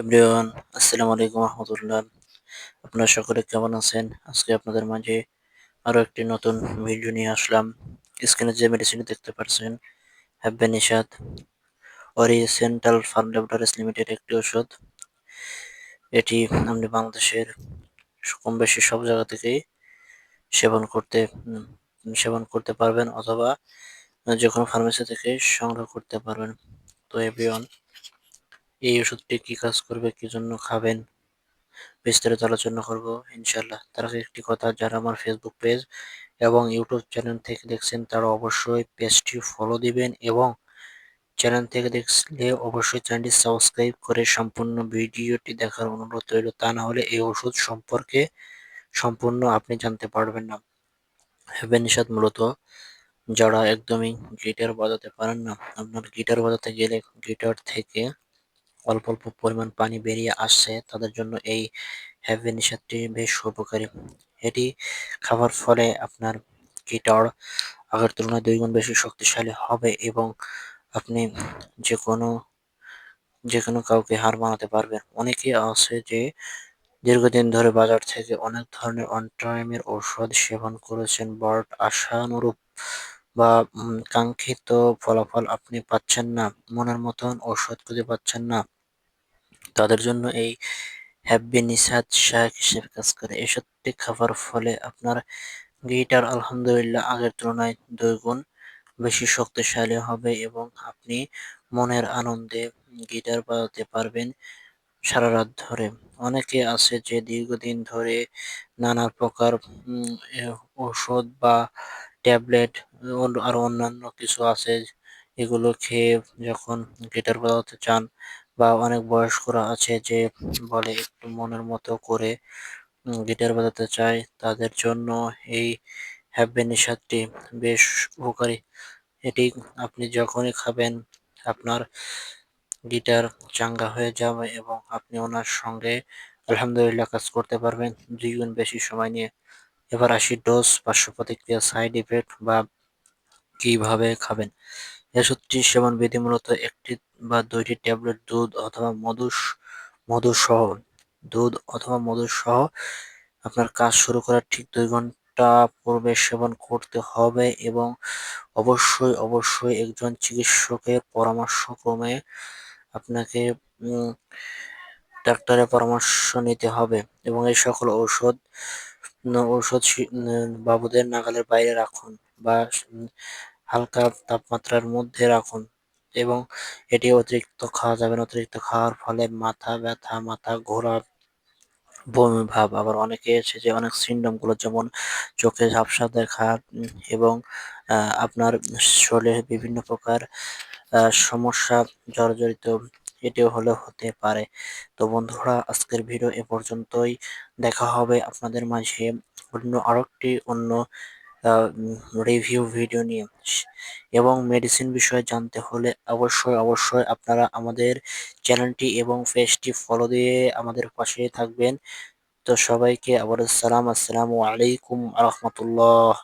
Everyone, আসসালামু আলাইকুম রহমতুল্লাহ। আপনারা সকলে কেমন আছেন? আজকে আপনাদের মাঝে আরও একটি নতুন ভিডিও নিয়ে আসলাম। স্ক্রিনে যে মেডিসিন দেখতে পাচ্ছেন হ্যাব্বে Nishad oriental pharm laboratories limited একটি ওষুধ এটি আপনি বাংলাদেশের কম বেশি সব জায়গা থেকেই সেবন করতে সেবন করতে পারবেন অথবা যে কোনো ফার্মেসি থেকে সংগ্রহ করতে পারবেন। তো এভরিওয়ান এই ওষুধটি কি কাজ করবে? কি জন্য খাবেন? বিস্তারিত আলোচনা করব ইনশাল্লাহ তার আগে একটি কথা, যারা আমার ফেসবুক পেজ এবং ইউটিউব চ্যানেল থেকে দেখছেন, তারা অবশ্যই পেজটি ফলো দিবেন এবং চ্যানেল থেকে দেখলে অবশ্যই চ্যানেলটি সাবস্ক্রাইব করে সম্পূর্ণ ভিডিওটি দেখার অনুরোধ রইল। তা না হলে এই ওষুধ সম্পর্কে সম্পূর্ণ আপনি জানতে পারবেন না। হেভেন নিষাদ মূলত যারা একদমই গিটার বাজাতে পারেন না। আপনার গিটার বাজাতে গেলে গিটার থেকে অল্প অল্প পরিমাণ পানি বেরিয়ে আসছে, তাদের জন্য এই হ্যাভি নিষাদটি বেশ উপকারী। এটি খাবার ফলে আপনার গিটার আগের তুলনায় দুই গুণ বেশি শক্তিশালী হবে এবং আপনি যে কোনো যে কোনো কাউকে হার মানাতে পারবেন। অনেকে আছে যে দীর্ঘদিন ধরে বাজার থেকে অনেক ধরনের অন টাইমের ঔষধ সেবন করেছেন বাট আশানুরূপ বা কাঙ্ক্ষিত ফলাফল আপনি পাচ্ছেন না, মনের মতন ঔষধ খুঁজে পাচ্ছেন না, তাদের জন্য এই হ্যাব্বি নিসাদ শাক হিসেবে কাজ করে। এসবটি খাবার ফলে আপনার গিটার আলহামদুলিল্লাহ আগের তুলনায় দুই গুণ বেশি শক্তিশালী হবে এবং আপনি মনের আনন্দে গিটার বাজাতে পারবেন সারা রাত ধরে। অনেকে আছে যে দীর্ঘদিন ধরে নানা প্রকার ঔষধ বা ট্যাবলেট আর অন্যান্য কিছু আছে এগুলো খেয়ে যখন গিটার বাজাতে চান বা অনেক বয়স্করা আছে যে বলে একটু মনের মতো করে গিটার বাজাতে চায়, তাদের জন্য এই হ্যাভেন নিষাদটি বেশ উপকারী। এটি আপনি যখনই খাবেন, আপনার গিটার চাঙ্গা হয়ে যাবে এবং আপনি ওনার সঙ্গে আলহামদুলিল্লাহ কাজ করতে পারবেন দুই গুণ বেশি সময় নিয়ে। এবার আসি ডোজ পার্শ্ব প্রতিক্রিয়া সাইড ইফেক্ট বা কীভাবে খাবেন। ওষুধটি সেবন বিধি মূলত একটি বা দুইটি ট্যাবলেট, দুধ অথবা মধু মধু সহ দুধ অথবা মধু সহ আপনার কাজ শুরু করার ঠিক দুই ঘণ্টা পূর্বে সেবন করতে হবে এবং অবশ্যই অবশ্যই একজন চিকিৎসকের পরামর্শক্রমে আপনাকে ডাক্তারের পরামর্শ নিতে হবে এবং এই সকল ঔষধ ঔষধ বাবুদের নাগালের বাইরে রাখুন বা হালকা তাপমাত্রার মধ্যে রাখুন এবং এটি অতিরিক্ত খাওয়া যাবে না। অতিরিক্ত খাওয়ার ফলে মাথা ব্যথা, মাথা ঘোরা, বমি ভাব আবার অনেকে আছে যে অনেক সিন্ডমগুলো যেমন চোখে ঝাপসা দেখা এবং আপনার শরীরে বিভিন্ন প্রকার সমস্যা জর্জরিত এটিও হলে হতে পারে। তো বন্ধুরা, আজকের ভিডিও এ পর্যন্তই। দেখা হবে আপনাদের মাঝে অন্য আরেকটি, অন্য রিভিউ ভিডিও নিয়ে। এবং মেডিসিন বিষয়ে জানতে হলে অবশ্যই অবশ্যই আপনারা আমাদের চ্যানেলটি এবং পেজটি ফলো দিয়ে আমাদের পাশে থাকবেন। তো সবাইকে আবার সালাম আসসালামু আলাইকুম রহমতুল্লাহ।